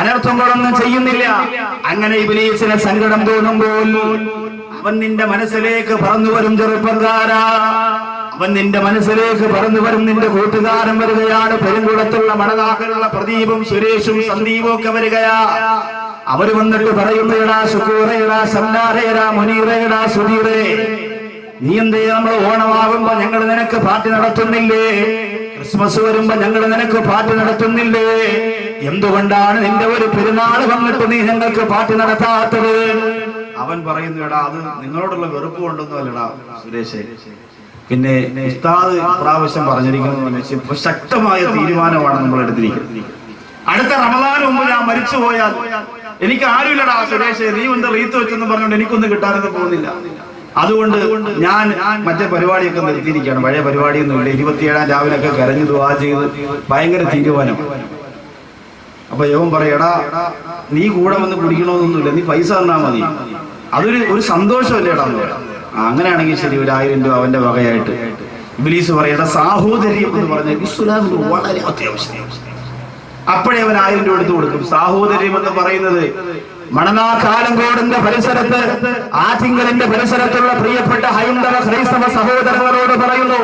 അനർത്ഥങ്ങളൊന്നും ചെയ്യുന്നില്ല. അങ്ങനെ ഇബിലീസിനെ സങ്കടം തോന്നുമ്പോൾ അവൻ നിന്റെ മനസ്സിലേക്ക് പറന്നു വരും ചെറുപ്പക്കാരാ അവൻ നിന്റെ മനസ്സിലേക്ക് പറന്നു വരും നിന്റെ കൂട്ടുകാരൻ വരികയാണ്. പെരുങ്കുളത്തുള്ള മണനാക്കനുള്ള പ്രദീപും സുരേഷും സന്ദീപും ഒക്കെ വരികയാ. അവർ വന്നിട്ട് പറയുന്നു സുക്കൂറേടാ സന്നാറേടാ മുനീറേടാ സുധീറേ. നീ എന്തേ നമ്മൾ ഓണമാകുമ്പോ ഞങ്ങൾ നിനക്ക് പാട്ട് നടത്തുന്നില്ലേ? ക്രിസ്മസ് വരുമ്പോ ഞങ്ങൾ നിനക്ക് പാട്ട് നടത്തുന്നില്ലേ? എന്തുകൊണ്ടാണ് നിന്റെ ഒരു പെരുന്നാൾ വന്നിട്ട് നീ ഞങ്ങൾക്ക് പാട്ട് നടത്താത്തത്? അവൻ പറയുന്നു എടാ അത് നിങ്ങളോടുള്ള വെറുപ്പ് കൊണ്ടൊന്നുമല്ലടാ സുരേഷേ. പിന്നെ ഉസ്താദ് പ്രാവശ്യം പറഞ്ഞിരിക്കുന്നത് ശക്തമായ തീരുമാനമാണ് നമ്മൾ എടുത്തിരിക്കുന്നത്. അടുത്ത റമദാന് മുമ്പ് ഞാൻ മരിച്ചു പോയാൽ എനിക്ക് ആരുമില്ലടാ സുരേഷ്. നീ ഒന്ന് റീത്ത് വെച്ചെന്ന് പറഞ്ഞുകൊണ്ട് എനിക്കൊന്നും കിട്ടാനൊന്നും പോകുന്നില്ല. അതുകൊണ്ട് ഞാൻ മറ്റേ പരിപാടിയൊക്കെ നിർത്തിയിരിക്കുകയാണ്. പഴയ പരിപാടിയൊന്നും ഇല്ല ഇരുപത്തിയേഴാം രാവിലെ ഒക്കെ കരഞ്ഞു ദുവാ ചെയ്ത് ഭയങ്കര തീരുമാനം. അപ്പൊ യോഗം പറയടാ നീ കൂടെ വന്ന് കുടിക്കണമെന്നൊന്നുമില്ല നീ പൈസ തന്നാ മതി. അതൊരു ഒരു സന്തോഷമല്ലേടാ എന്ന് പറയാം. അങ്ങനെയാണെങ്കിൽ ശരി ഒരു ആയിരം രൂപ അവന്റെ വകയായിട്ട്. ഇബ്ലീസ് പറയടാ സാഹോദര്യം എന്ന് പറഞ്ഞ ഇസ്ലാമിന് വളരെ അത്യാവശ്യം. അപ്പോഴേ അവൻ ആയിരം രൂപ എടുത്തു കൊടുക്കും. സാഹോദര്യം എന്ന് പറയുന്നത് മണനാക്കാലങ്കോടിന്റെ പരിസരത്ത് ആറ്റിങ്കലിന്റെ പരിസരത്തുള്ള പ്രിയപ്പെട്ട ഹൈന്ദവ ക്രൈസ്തവ സഹോദരങ്ങളോട് പറയുന്നു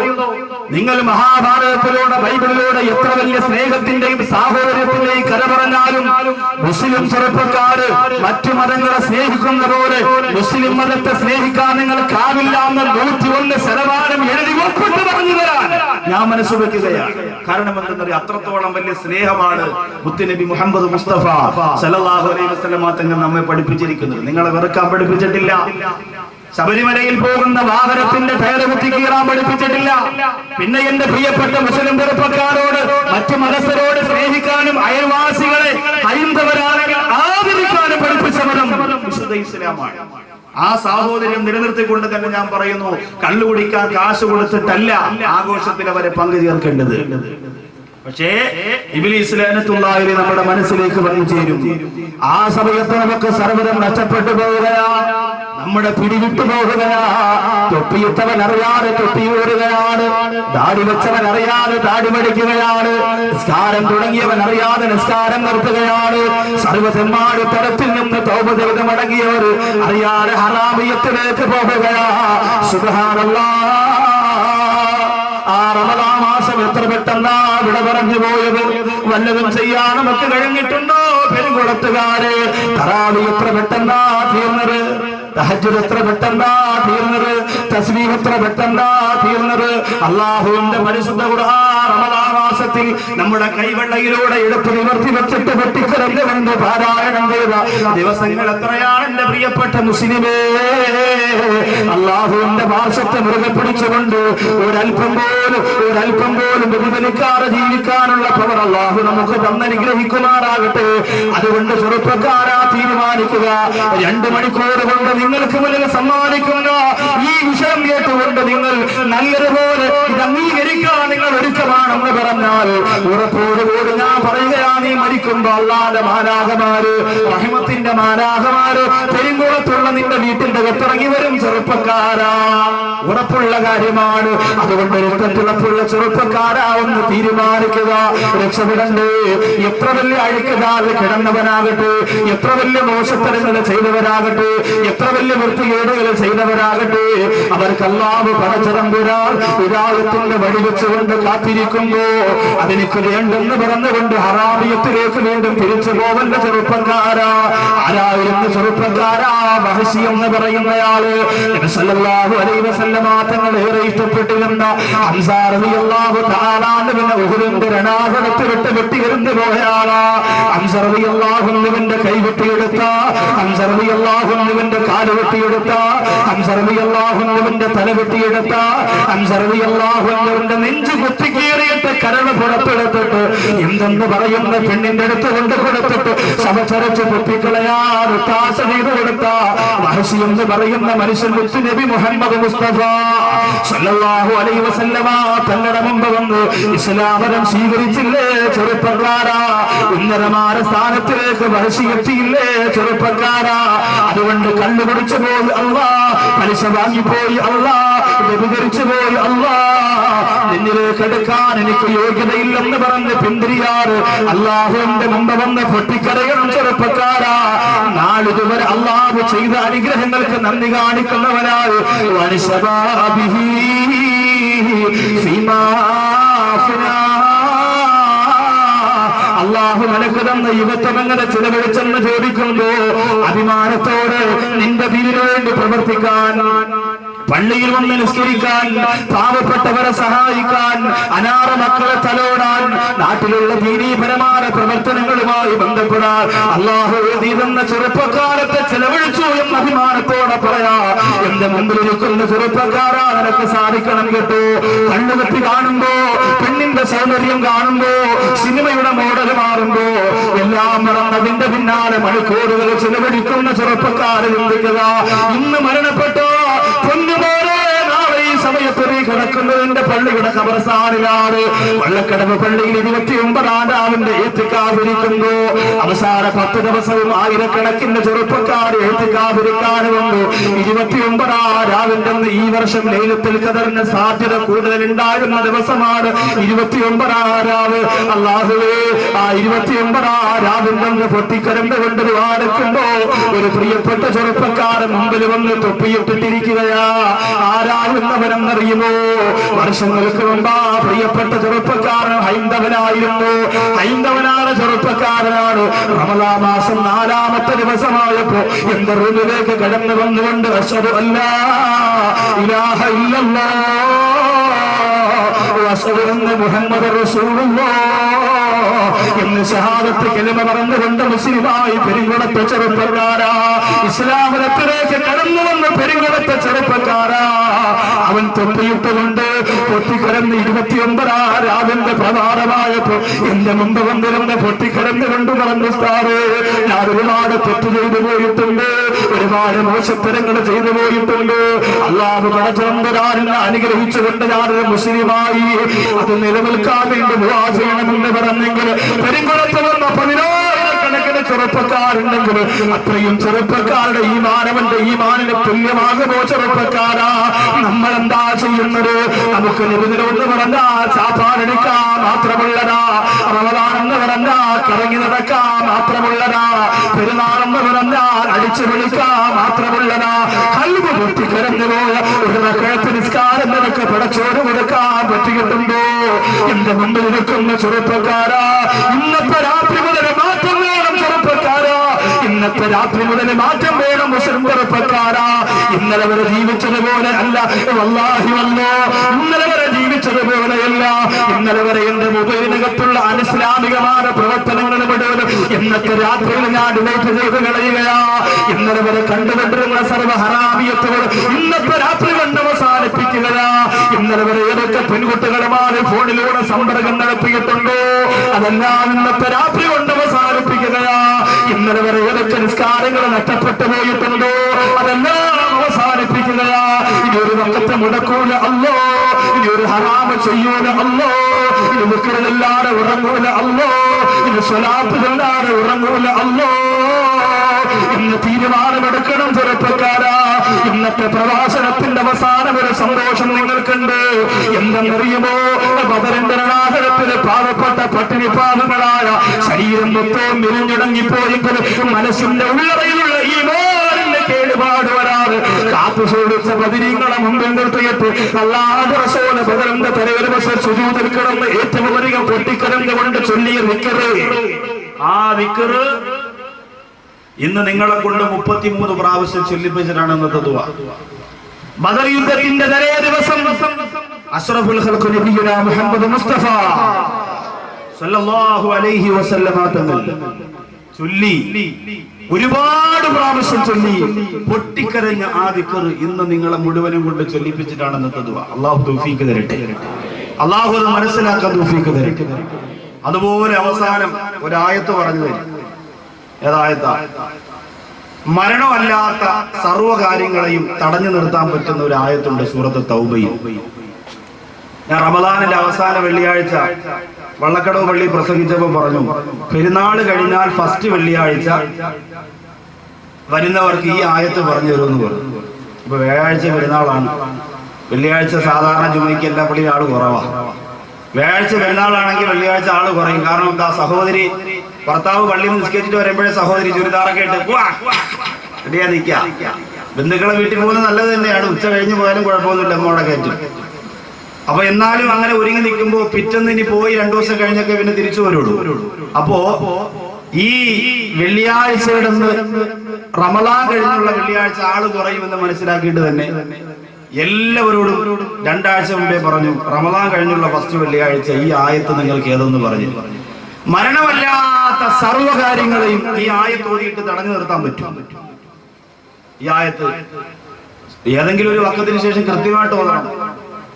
നിങ്ങൾ മഹാഭാരതത്തിലൂടെ ബൈബിളിലൂടെ എത്ര വലിയ സ്നേഹത്തിന്റെയും സാഹോദര്യത്തിന്റെയും കര പറഞ്ഞാലും മുസ്ലിം ചെറുപ്പക്കാര് മറ്റു മതങ്ങളെ സ്നേഹിക്കുന്ന പോലെ മുസ്ലിം മതത്തെ സ്നേഹിക്കാൻ നിങ്ങൾ കാവില്ല എന്ന് നൂറ്റി ഒന്ന് ശതമാനം എഴുതി ഒപ്പിട്ട് പറഞ്ഞു തരാൻ ഞാൻ മനസ്സ് വെക്കുകയാണ് കാരണം എന്തെന്നറിയാം അത്രത്തോളം വലിയ സ്നേഹമാണ് മുത്തുനബി മുഹമ്മദ് മുസ്തഫ സല്ലല്ലാഹു അലൈഹി വസല്ലമ തങ്ങൾ നമ്മെ പഠിപ്പിച്ചിരിക്കുന്നത്. നിങ്ങളെ വെറുക്കാൻ പഠിപ്പിച്ചിട്ടില്ല. ശബരിമലയിൽ പോകുന്ന വാഹനത്തിന്റെ ടയർ കീറാൻ പഠിപ്പിച്ചിട്ടില്ല. പിന്നെ എന്റെ പ്രിയപ്പെട്ട മുസ്ലിം ചെറുപ്പക്കാരോട് മറ്റു മതസ്ഥരോട് സ്നേഹിക്കാനും അയൽവാസികളെ ഹൈന്ദവരാണെങ്കിൽ ആദരിക്കാനും പഠിപ്പിച്ച മതം ഇസ്ലാമാണ്. ആ സാഹോദര്യം നിലനിർത്തിക്കൊണ്ട് തന്നെ ഞാൻ പറയുന്നു കള്ളുകുടിക്കാൻ കാശ് കൊടുത്തിട്ടല്ല ആഘോഷത്തിൽ അവരെ പങ്കു ചേർക്കേണ്ടത്. പക്ഷേ ഇബിലിസ്ലാനത്തുള്ളവരെ നമ്മുടെ മനസ്സിലേക്ക് വന്നു ചേരും. ആ സമയത്ത് നമുക്ക് സർവതം നഷ്ടപ്പെട്ടു പോവുകയാ. നമ്മുടെ പിടിവിട്ടു പോകുകയാ തൊപ്പിയിട്ടവൻ അറിയാതെ തൊപ്പിയൂറുകയാണ് ദാടി വെച്ചവൻ അറിയാതെ ദാടി മടിക്കുകയാണ്. നിസ്കാരം തുടങ്ങിയവൻ അറിയാതെ നിസ്കാരം നിർത്തുകയാണ്. സർവതെമ്മാട് തരത്തിൽ നിന്ന് തോപ ചെയ്ത് മടങ്ങിയവർ അറിയാതെ ഹറാമിയത്തിലേക്ക് പോവുകയാ. സുഖാനല്ലാ പെട്ടെന്നാ വിട പറഞ്ഞു പോയത്. വല്ലതും ചെയ്യാൻ നമുക്ക് കഴിഞ്ഞിട്ടുണ്ടോ പെരുകുളത്തുകാര് തറാവി എത്ര പെട്ടെന്നാ തീർന്നത്? അള്ളാഹുവിന്റെ പരിശുദ്ധ മാസത്തിൽ നമ്മുടെ കൈവെള്ളയിലൂടെ എടുത്ത് നിവർത്തി വെച്ചിട്ട് വെട്ടിക്കരഞ്ഞു പാരായണം ചെയ്ത ദിവസങ്ങൾ എത്രയാണ് എന്റെ പ്രിയപ്പെട്ട മുസ്ലിമേ? അള്ളാഹുവിന്റെ പാർശ്വത്തെ മുറുകെ പിടിച്ചുകൊണ്ട് ഒരൽപ്പം പോലും ഒരൽപ്പം പോലും പ്രതിഫലിക്കാതെ ജീവിക്കാനുള്ള പവർ അള്ളാഹു നമുക്ക് തന്നനുഗ്രഹിക്കുമാറാകട്ടെ. അതുകൊണ്ട് ചെറുപ്പക്കാരാ തീരുമാനിക്കുക. രണ്ടു മണിക്കൂർ കൊണ്ട് നിങ്ങൾക്ക് മുന്നിൽ സമ്മാനിക്കുന്ന ഈ വിഷയം കേട്ടുകൊണ്ട് നിങ്ങൾ നല്ലതുപോലെ ഇത് അംഗീകരിക്കാൻ നിങ്ങൾ ഒരുക്കമാണെന്ന് പറഞ്ഞാൽ ഉറപ്പോടുകൂടി ഞാൻ പറയുകയാണ് ഈ മരിക്കുമ്പോ അള്ളാന്റെ മാലാകമാര് റഹിമത്തിന്റെ മാലാകമാര് പെരുങ്കുളത്തുള്ള നിന്റെ വീട്ടിന്റെ കത്തിറങ്ങി വരും ചെറുപ്പക്കാരാ. ഉറപ്പുള്ള കാര്യമാണ്. അതുകൊണ്ട് രക്തത്തിളപ്പുള്ള ചെറുപ്പക്കാരാ ഒന്ന് തീരുമാനിക്കുക. രക്ഷപ്പെടണ്ടേ. എത്ര വലിയ അഴുക്കുകാലിൽ കിടന്നവനാകട്ടെ. എത്ര വലിയ മോശത്തരങ്ങൾ ചെയ്തവരാകട്ടെ. എത്ര വലിയ വൃത്തികേടുകൾ ചെയ്തവരാകട്ടെ. അവർക്ക് അല്ലാതെ പടച്ചിറമ്പുരാൾ വിരാളത്തിന്റെ വഴി വെച്ചുകൊണ്ട് കാത്തിരിക്കുമ്പോ അതെനിക്ക് വേണ്ടെന്ന് പറഞ്ഞുകൊണ്ട് ഹറാമിയത്തിലേക്ക് വീണ്ടും തിരിച്ചു പോവല്ല ചെറുപ്പക്കാരാ. ആരായിരുന്നു ചെറുപ്പക്കാരാ? മഹസി എന്ന് പറയുന്നയാൾ. സല്ലല്ലാഹു അലൈഹി വസല്ലമ ഏറെ ഇഷ്ടപ്പെട്ടിരുന്ന രണാകണത്ത് വിട്ട് വെട്ടിയിരുന്നു പോയാളാ ഹംസ റളിയല്ലാഹു അൻഹുവിന്റെ കൈ കാൽ വെട്ടിയെടുത്ത അൻഹുവിന്റെ തല നെഞ്ച് കുത്തിക്കീറിയിട്ട് കരൾ പുറത്തെടുത്തിട്ട്. എന്തെന്ന് പറയുന്ന പെണ്ണിന്റെ അടുത്ത് കൊണ്ട് കൊടുത്തിട്ട് ശവച്ചരച്ച് പൊട്ടിക്കളയാൻ ഒത്താശ ചെയ്തു കൊടുത്ത മഹസി എന്ന് പറയുന്ന മനുഷ്യൻ വെച്ച് നബി മുഹമ്മദ് മുസ്തഫ സല്ലല്ലാഹു അലൈഹി വസല്ലമ തങ്ങളുടെ മുമ്പ് വന്ന് ഇസ്ലാമരം സ്വീകരിച്ചില്ലേ ചെറുപ്പക്കാരാ? ഉന്നതമായ സ്ഥാനത്തിലേക്ക് മഹസി എത്തിയില്ലേ ചെറുപ്പക്കാരാ? അതുകൊണ്ട് കണ്ണു കുടിച്ചു പോയി അള്ളാ പലിശ വാങ്ങിപ്പോയി അള്ളാ വ്യഭിചരിച്ചു പോയി അള്ളാ. നിന്നിലേക്ക് എടുക്കാൻ എനിക്ക് യോഗ്യതയില്ലെന്ന് പറഞ്ഞ് പിന്തിരിയാറ് അള്ളാഹുവിന്റെ മുമ്പ് വന്ന് പൊട്ടിക്കരയണം ചെറുപ്പക്കാരാ. നാളിതുവരെ അള്ളാഹു ചെയ്ത അനുഗ്രഹങ്ങൾക്ക് നന്ദി കാണിക്കുന്നവനായി. വനിശബാബിഹി അള്ളാഹു നിനക്ക് തന്ന യുവത്വം എങ്ങനെ ചിലവഴിച്ചെന്ന് ചോദിക്കുമ്പോ അഭിമാനത്തോടെ നിന്റെ വീടിനു വേണ്ടി പ്രവർത്തിക്കാൻ പള്ളിയിൽ വന്ന് നിസ്കരിക്കാൻ പാവപ്പെട്ടവരെ സഹായിക്കാൻ അനാഥ മക്കളെ തലോടാൻ നാട്ടിലുള്ള ദീനീപരമായ പ്രവർത്തനങ്ങളുമായി ബന്ധപ്പെടാൻ അള്ളാഹു എഴുതി തന്ന ചെറുപ്പക്കാലത്തെ ചെലവഴിച്ചു എന്ന അഭിമാനത്തോടെ പറയാ എന്റെ മുമ്പിൽ നിൽക്കുന്ന ചെറുപ്പക്കാരാ നിനക്ക് സാധിക്കണം കേട്ടോ. കണ്ണുകത്തി കാണുമ്പോ പെണ്ണിന്റെ സൗന്ദര്യം കാണുമ്പോ സിനിമയുടെ മോഡൽ മാറുമ്പോ എല്ലാം മറന്നതിന്റെ പിന്നാലെ മണിക്കൂറുകൾ ചെലവഴിക്കുന്ന ചെറുപ്പക്കാരെ ചിന്തിക്കുക ഇന്ന് മരണപ്പെട്ടോ ধন্যবাদ സമയത്ത് നീ കിടക്കുന്നതിന്റെ പള്ളിയുടെ കബർസ്ഥാനിലാണ് വള്ളക്കടവ് പള്ളിയിൽ ഇരുപത്തി ഒമ്പതാണ്ടാവിന്റെ ഏറ്റുകാവിരിക്കുന്നു അവസാന പത്ത് ദിവസവും ആയിരക്കണക്കിന് ചെറുപ്പക്കാർ ഏത്തിക്കാതിരിക്കാനുമുണ്ട് ഇരുപത്തി ഒമ്പതാം ഈ വർഷം ലേലത്തിൽ കതറിന് സാധ്യത കൂടുതൽ ഉണ്ടായിരുന്ന ദിവസമാണ് ഇരുപത്തി ഒമ്പതാം രാവ് അള്ളാഹുവേ ആ ഇരുപത്തി ഒമ്പതാം രാവിന്റെ പൊട്ടിക്കരണ്ട് കൊണ്ട് വാടുക്കുമ്പോ ഒരു പ്രിയപ്പെട്ട ചെറുപ്പക്കാരൻ മുമ്പിൽ വന്ന് തൊപ്പിയിട്ടിട്ടിരിക്കുകയാ. ആരാകുന്നവനെന്നറിയുമോ വർഷങ്ങൾക്ക് മുമ്പാ പ്രിയപ്പെട്ട ചെറുപ്പക്കാരൻ ഹൈന്ദവനായിരുന്നു. ഹൈന്ദവനായ ചെറുപ്പക്കാരനാണ്. റമലാ മാസം നാലാമത്തെ ദിവസമായപ്പോ എന്റെ റൂമിലേക്ക് കടന്നു വന്നുകൊണ്ട് അശ്വത് അല്ല ഇലാഹ ഇല്ലല്ലോ മുഹമ്മദ് എന്ന് ഷഹാദത്ത് കെലിമ പറഞ്ഞുകൊണ്ട് മുസ്ലിമായി പെരുങ്കുളത്തെ ചെറുപ്പക്കാരാ. ഇസ്ലാമരത്തിലേക്ക് കടന്നു വന്ന പെരുങ്കുളത്തെ ചെറുപ്പക്കാരാ. അവൻ തൊപ്പിയിട്ടുകൊണ്ട് പൊട്ടിക്കിടന്ന് ഇരുപത്തിയൊമ്പതാ രാവിന്റെ പ്രധാനമായപ്പോ എന്റെ മുമ്പ് വന്നിരുന്ന പൊട്ടിക്കിടന്ന് കണ്ടു പറഞ്ഞു സ്ഥാറ് ഞാൻ ഒരുപാട് തെറ്റ് ചെയ്തു പോയിട്ടുണ്ട്. ഒരുപാട് മോശത്തരങ്ങൾ ചെയ്തു പോയിട്ടുണ്ട്. അള്ളാഹു പടച്ചവന്തരാനെ അനുഗ്രഹിച്ചുകൊണ്ട് ഞാനൊരു മുസ്ലിമായി അത് നിലനിൽക്കാൻ വേണ്ടി ദുആ ചെയ്യണമെന്ന് പറഞ്ഞെങ്കിൽ പെരുങ്കുളത്ത് വന്ന പതിനായിരക്കണക്കിന് ചെറുപ്പക്കാരുണ്ടെങ്കിൽ അത്രയും ചെറുപ്പക്കാരുടെ ഈ മാനവന്റെ ഈ മാനിന് തുല്യമാകുമോ ചെറുപ്പക്കാരാ? നമ്മൾ എന്താ ചെയ്യുന്നത്? നമുക്ക് നിരുന്നിലൊന്ന് പറഞ്ഞാ ചാപ്പാടെടുക്കാൻ മാത്രമുള്ളതാ. റമദാനെന്ന് പറഞ്ഞാ കറങ്ങി നടക്കാൻ മാത്രമുള്ളതാ. പെരുന്നാളെന്ന് പറഞ്ഞാ അടിച്ചു വിളിക്കാൻ മാത്രമുള്ളതാ. കൽവ് പൊട്ടി കിടന്നു പോയ ഒരു റക്കഴത്ത് നിസ്കാരം നിനക്ക് പടച്ചോട് കൊടുക്കാൻ പറ്റിയിട്ടുണ്ടോ? എന്റെ മുമ്പിൽ നിൽക്കുന്ന ചെറുപ്പക്കാരാ ഇന്നത്തെ രാത്രി ചെറുപ്പക്കാരാ ഇന്നത്തെ രാത്രി മുതൽ മാറ്റം വേണം മുസ്ലിം ചെറുപ്പക്കാരാ ഇന്നലെ വരെ ജീവിച്ചതുപോലെ അല്ല വല്ലാഹി വന്നോ ഇന്നലെ വരെ ജീവിച്ചതുപോലെയല്ല ഇന്നലെ വരെ എന്റെ മൊബൈലിനകത്തുള്ള അനിസ്ലാമികമായ പ്രവർത്തനങ്ങൾ മുഴുവനും ഇന്നത്തെ രാത്രിയിൽ ഞാൻ ഡിലൈറ്റ് ചെയ്ത് കളയുകയാ. ഇന്നലെ വരെ കണ്ടുകൊണ്ടിരുന്ന സർവ ഹറാമിയത്തുകൾ ഇന്നത്തെ രാത്രി കണ്ട് അവസാനിപ്പിക്കുകയാ ഇന്നലെ വരെ ഏതൊക്കെ പെൺകുട്ടികളുമാണ് ഫോണിലൂടെ സമ്പർക്കം നടത്തിയിട്ടുണ്ടോ? അതെല്ലാം ഇന്നത്തെ രാത്രി കൊണ്ട് അവസാനിപ്പിക്കുന്നതാ. ഇന്നലെ വരെ ഏതൊക്കെ നിസ്കാരങ്ങൾ നഷ്ടപ്പെട്ടു പോയിട്ടുണ്ടോ? അതെല്ലാം അവസാനിപ്പിക്കുന്നതാ. ഇനി ഒരു വക്കത്തെ മുടക്കൂല അല്ലോ. ഇനി ഒരു ഹറാമ ചെയ്യൂല അല്ലോ. ഇനി മുക്കളില്ലാതെ ഉറങ്ങൂല അല്ലോ. ഇനി സ്വലാത്തിലല്ലാതെ ഉറങ്ങൂല അല്ലോ. ഇന്ന് തീരുമാനമെടുക്കണം ചെറുപ്പക്കാരാ. ഇന്നത്തെ പ്രവാസനത്തിന്റെ അവസാനം ഒരു സന്തോഷം നിങ്ങൾക്കുണ്ട്. എന്തെന്നറിയുമോ? ബദറിന്റെ രണാകരത്തിൽ പാവപ്പെട്ട പട്ടിണി പാവങ്ങളായ ശരീരം മൊത്തവും വിരിഞ്ഞിടങ്ങിപ്പോയെങ്കിലും മനസ്സിന്റെ ഉള്ളറയിലുള്ള ഈ മോറിന്റെ കേടുപാട് വരാതെ കാത്തു സൂക്ഷിച്ച ബദിരീങ്ങളെ മുമ്പിൽ നിർത്തിയിട്ട് അല്ലാതെ റസോല ബദറിന്റെ തലവര സുജൂതിൽ കിടന്ന് ഏറ്റവും അധികം പൊട്ടിക്കരഞ്ഞുകൊണ്ട് ചൊല്ലിയ നിക്കറ് ആ നിക്കറ് ഇന്ന് നിങ്ങളെ കൊണ്ട് മുപ്പത്തിമൂന്ന് പ്രാവശ്യം ചൊല്ലിപ്പിച്ചിട്ടാണ് ഇന്നത്തെ ദുവ ബദർ യുദ്ധത്തിന്റെ തലേ ദിവസം അഷ്റഫുൽ മുഹമ്മദ് മുസ്തഫ സല്ലല്ലാഹു അലൈഹി വസല്ലമ തങ്ങൾ ചൊല്ലി ഒരുപാട് പ്രാവശ്യം ചൊല്ലി പൊട്ടിക്കരഞ്ഞ ആ ദിക്കർ ഇന്ന് നിങ്ങളെ മുഴുവനും കൊണ്ട് ചൊല്ലിപ്പിച്ചിട്ടാണ് ഇന്നത്തെ ദുവ അള്ളാഹു തൗഫീക്ക് തരട്ടെ. അള്ളാഹു അത് മനസ്സിലാക്കാൻ തൗഫീഖ് തരട്ടെ. അതുപോലെ അവസാനം ഒരായത്ത് പറഞ്ഞു തരും. ഏതായത്താ മരണമല്ലാത്ത സർവ കാര്യങ്ങളെയും തടഞ്ഞു നിർത്താൻ പറ്റുന്ന ഒരു ആയത്തുണ്ട് സൂറത്ത് തൗബയിൽ. ഞാൻ റമദാനിന്റെ അവസാന വെള്ളിയാഴ്ച വള്ളക്കടവ് പള്ളി പ്രസംഗിച്ചപ്പോൾ പറഞ്ഞു പെരുന്നാൾ കഴിഞ്ഞാൽ ഫസ്റ്റ് വെള്ളിയാഴ്ച വരുന്നവർക്ക് ഈ ആയത്ത് പറഞ്ഞു തരുമെന്ന് പറഞ്ഞു. ഇപ്പൊ വ്യാഴാഴ്ച പെരുന്നാളാണ്. വെള്ളിയാഴ്ച സാധാരണ ജുമയ്ക്ക് എല്ലാ പള്ളിയിലും ആൾ കുറവാ. വ്യാഴാഴ്ച പെരുന്നാളാണെങ്കിൽ വെള്ളിയാഴ്ച ആൾ കുറയും. കാരണം എന്താ? സഹോദരി ഭർത്താവ് പള്ളിയിൽ നിസ്കരിച്ചിട്ട് വരുമ്പോഴേ സഹോദരി ചുരിദാറൊക്കെ ഇട്ട് "ഉവ്വ, റെഡിയാ നിക്ക. ബന്ധുക്കളെ വീട്ടിൽ പോകുന്നത് നല്ലത് തന്നെയാണ്. ഉച്ച കഴിഞ്ഞ് പോയാലും കുഴപ്പമൊന്നുമില്ല അമ്മോടെ കയറ്റും. അപ്പൊ എന്നാലും അങ്ങനെ ഒരുങ്ങി നിൽക്കുമ്പോ പിറ്റന്ന് ഇനി പോയി രണ്ടു ദിവസം കഴിഞ്ഞൊക്കെ പിന്നെ തിരിച്ചു വരുള്ളൂ. അപ്പോ ഈ വെള്ളിയാഴ്ചയുടെ റമലാൻ കഴിഞ്ഞുള്ള വെള്ളിയാഴ്ച ആൾ കുറയുമെന്ന് മനസ്സിലാക്കിയിട്ട് തന്നെ എല്ലാവരോടും രണ്ടാഴ്ച മുമ്പേ പറഞ്ഞു റമദാൻ കഴിഞ്ഞുള്ള ഫസ്റ്റ് വെള്ളിയാഴ്ച ഈ ആയത്ത് നിങ്ങൾക്ക് ഏതെന്ന് പറഞ്ഞു. മരണമല്ലാത്ത സർവകാര്യങ്ങളെയും ഈ ആയത്ത് ഓതിയിട്ട് തടഞ്ഞു നിർത്താൻ പറ്റും. ഈ ആയത്ത് ഏതെങ്കിലും ഒരു വക്കത്തിന് ശേഷം കൃത്യമായിട്ട് ഓതണം.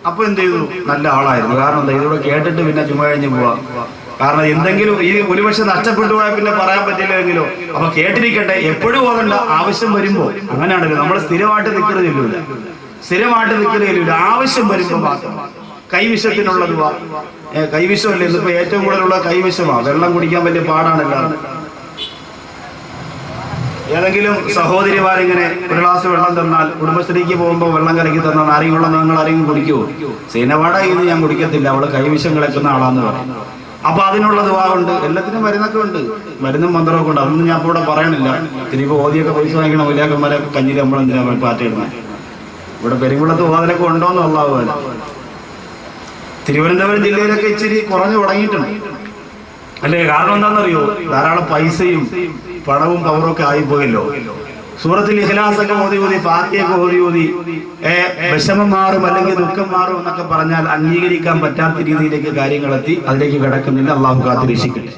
അപ്പൊ എന്ത് ചെയ്തു? നല്ല ആളായിരുന്നു. കാരണം ഇതിലൂടെ കേട്ടിട്ട് പിന്നെ ചുമ കഴിഞ്ഞ് പോവാ. കാരണം എന്തെങ്കിലും ഈ ഒരുപക്ഷെ നഷ്ടപ്പെട്ടു പോയാൽ പിന്നെ പറയാൻ പറ്റില്ലെങ്കിലോ അപ്പൊ കേട്ടിരിക്കട്ടെ എപ്പോഴും ഓതണ്ട ആവശ്യം വരുമ്പോ അങ്ങനെയാണല്ലോ. നമ്മൾ സ്ഥിരമായിട്ട് നിൽക്കുന്നത് ചെല്ലൂല. സ്ഥിരമായിട്ട് നിൽക്കുന്നില്ല ആവശ്യം വരുമ്പോ മാത്രം. കൈവിഷത്തിനുള്ളത് വാ. ഏ, കൈവിഷമല്ലേ? ഇന്നിപ്പോ ഏറ്റവും കൂടുതലുള്ള കൈവിഷമാ. വെള്ളം കുടിക്കാൻ വലിയ പാടാണ് എല്ലാവരും ഏതെങ്കിലും സഹോദരിമാരിങ്ങനെ ഒരു ഗ്ലാസ് വെള്ളം തന്നാൽ കുടുംബശ്രീക്ക് പോകുമ്പോൾ വെള്ളം കലക്കി തന്നാൽ ആരെങ്കിലും വെള്ളം നിങ്ങൾ ആരെങ്കിലും കുടിക്കുമോ സീനവാട ഇത് ഞാൻ കുടിക്കത്തില്ല. അവൾ കൈവിഷം കിളക്കുന്ന ആളാന്ന് പറയും. അപ്പൊ അതിനുള്ള ദുവാറുണ്ട് എല്ലാത്തിനും മരുന്നൊക്കെ ഉണ്ട്. മരുന്നും മന്ത്രമൊക്കെ ഉണ്ട്. അതൊന്നും ഞാൻ ഇവിടെ പറയണില്ല. ഇനിയിപ്പോ ഓതിയൊക്കെ പൈസ വാങ്ങിക്കണം. വലിയാക്കന്മാരെ കഞ്ഞിൽ നമ്മളെന്തിനാ പാറ്റയിടുന്നത് ഇവിടെ പെരുങ്കുളത്ത് ഓതലൊക്കെ ഉണ്ടോന്ന് അള്ളാഹുവല്ല തിരുവനന്തപുരം ജില്ലയിലൊക്കെ ഇച്ചിരി കുറഞ്ഞു തുടങ്ങിയിട്ടുണ്ട്. അല്ലേ കാരണം എന്താണെന്നറിയോ? ധാരാളം പൈസയും പണവും പവറും ഒക്കെ ആയിപ്പോയല്ലോ. സൂറത്തിൽ ഇഖ്ലാസൊക്കെ ഓതി ഓതി ഫാത്തിയൊക്കെ ഓതി ഓതി ഏ വിഷമം മാറും അല്ലെങ്കിൽ ദുഃഖം മാറും എന്നൊക്കെ പറഞ്ഞാൽ അംഗീകരിക്കാൻ പറ്റാത്ത രീതിയിലേക്ക് കാര്യങ്ങളെത്തി അതിലേക്ക് കിടക്കുന്നില്ല. അള്ളാഹു കാത്തിരക്ഷിക്കട്ടെ